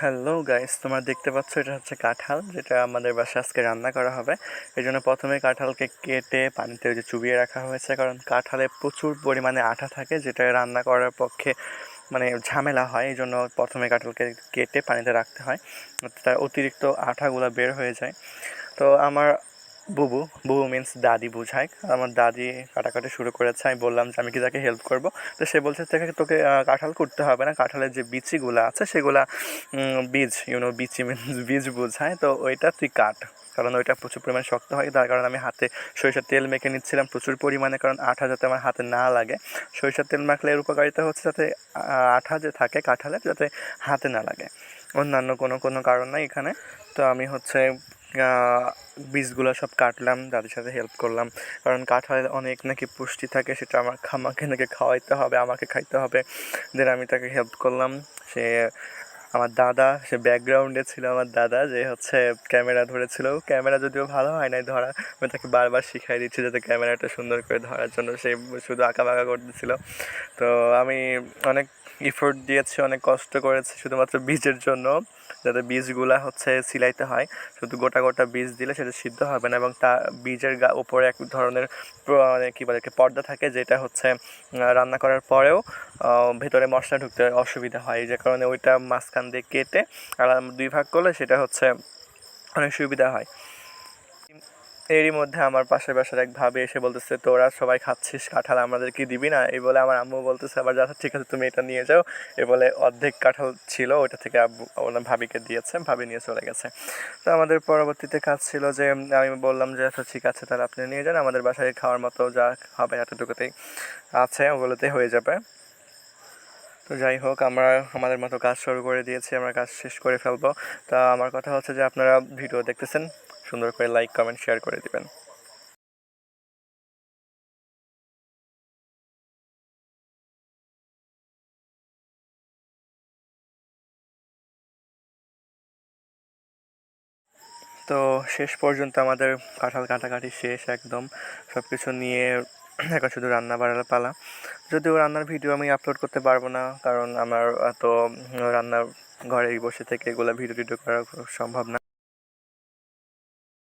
Hello guys, তোমরা দেখতে পাচ্ছ এটা হচ্ছে কাঁঠাল, যেটা আমাদের বাসায় আজকে রান্না করা হবে। এই জন্য প্রথমে কাঁঠালকে কেটে পানিতে যে চুবিয়ে রাখা হয়েছে, কারণ কাঁঠালে প্রচুর পরিমাণে আঠা থাকে, যেটা রান্না করার পক্ষে মানে ঝামেলা হয় এই জন্য প্রথমে কাঁঠালকে কেটে পানিতে রাখতে হয়, তার অতিরিক্ত আঠাগুলো বের হয়ে যায়। তো আমার বুবু বুবু মিন্স দাদি বুঝায় আমার দাদি কাটাকাটি শুরু করেছে, আমি বললাম যে আমি কি তাকে হেল্প করব? তো সে বলছে থেকে তোকে কাঁঠাল করতে হবে না কাঁঠালের যে বিচিগুলো আছে, সেগুলা বীজ ইউনো বিচি মিন্স বীজ বোঝায় তো ওইটা তুই কাট, কারণ ওইটা প্রচুর পরিমাণে শক্ত হয়। তার কারণে আমি হাতে সরিষার তেল মেখে নিচ্ছিলাম প্রচুর পরিমাণে, কারণ আঠা যাতে আমার হাতে না লাগে। সরিষার তেল মাখলে এর উপকারিতা হচ্ছে যাতে আঠা যে থাকে কাঁঠালের যাতে হাতে না লাগে। অন্যান্য কোনো কোনো কারণ নাই এখানে। তো আমি হচ্ছে বীজগুলো সব কাটলাম দাদির সাথে হেল্প করলাম। কারণ কাঁঠালের অনেক নাকি পুষ্টি থাকে, সেটা আমার আমাকে নাকি খাওয়াইতে হবে, আমাকে খাইতে হবে। দেন আমি তাকে হেল্প করলাম। সে আমার দাদা, সে ব্যাকগ্রাউন্ডে ছিল আমার দাদা, যে হচ্ছে ক্যামেরা ধরেছিল। ক্যামেরা যদিও ভালো হয় নাই ধরা, আমি তাকে বারবার শিখাই দিচ্ছি যাতে ক্যামেরাটা সুন্দর করে ধরার জন্য। সে শুধু আঁকা বাঁকা করতেছিল। তো আমি অনেক ইফোর্ট দিয়েছে, অনেক কষ্ট করেছে শুধুমাত্র বীজের জন্য, যাতে বীজগুলা হচ্ছে সিলাইতে হয়। শুধু গোটা গোটা বীজ দিলে সেটা সিদ্ধ হবে না এবং তা বীজের গা, উপরে এক ধরনের মানে কী বলে কি পর্দা থাকে যেটা হচ্ছে রান্না করার পরেও ভেতরে মশলা ঢুকতে অসুবিধা হয়। যে কারণে ওইটা মাঝখান দিয়ে কেটে আলাদা দুই ভাগ করলে সেটা হচ্ছে অনেক সুবিধা হয়। এরই মধ্যে আমার পাশের বাসার এক ভাবে এসে বলতেছে, তোরা সবাই খাচ্ছিস, কাঁঠাল আমাদের কি দিবি না? এই বলে আমার আম্মু বলতেছে, আবার যা ঠিক আছে, তুমি এটা নিয়ে যাও। এ বলে অর্ধেক কাঁঠাল ছিল ওটা থেকে আব্বু ওনার ভাবিকে দিয়েছে, ভাবি নিয়ে চলে গেছে। তো আমাদের পরবর্তীতে কাজ ছিল যে, আমি বললাম যে আচ্ছা ঠিক আছে, তাহলে আপনি নিয়ে যান, আমাদের বাসায় খাওয়ার মতো যা হবে এতটুকুতেই আছে, ওগুলোতে হয়ে যাবে। তো যাই হোক, আমরা আমাদের মতো কাজ শুরু করে দিয়েছি, আমরা কাজ শেষ করে ফেলব। তা আমার কথা হচ্ছে যে, আপনারা ভিডিও দেখতেছেন সুন্দর করে লাইক কমেন্ট শেয়ার করে দিবেন। তো শেষ পর্যন্ত আমাদের কাঁঠাল কাটাকাটি শেষ একদম। সব কিছু নিয়ে এখন শুধু রান্না বাড়ার পালা। যদিও রান্নার ভিডিও আমি আপলোড করতে পারব না, কারণ আমার এত রান্নার ঘরে বসে থেকে এগুলো ভিডিও টিডিও করা সম্ভব না।